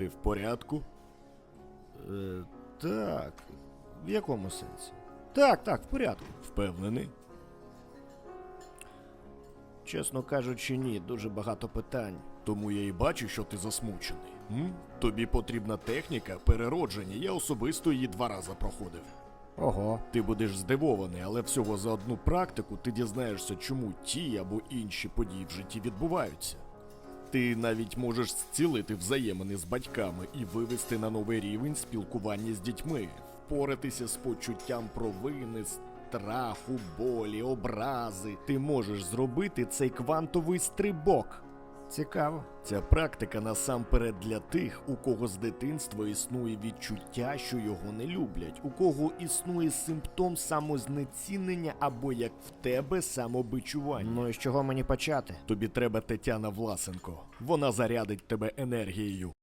Ти в порядку? Е, так. В якому сенсі? Так, так, в порядку. Впевнений? Чесно кажучи, ні, дуже багато питань. Тому я і бачу, що ти засмучений. М? Тобі потрібна техніка переродження. Я особисто її два рази проходив. Ого. Ти будеш здивований, але всього за одну практику ти дізнаєшся, чому ті або інші події в житті відбуваються. Ти навіть можеш зцілити взаємини з батьками і вивести на новий рівень спілкування з дітьми, впоратися з почуттям провини, страху, болі, образи. Ти можеш зробити цей квантовий стрибок. Цікаво. Ця практика насамперед для тих, у кого з дитинства існує відчуття, що його не люблять, у кого існує симптом самознецінення або як в тебе самобичування. Ну і з чого мені почати? Тобі треба Тетяна Власенко. Вона зарядить тебе енергією.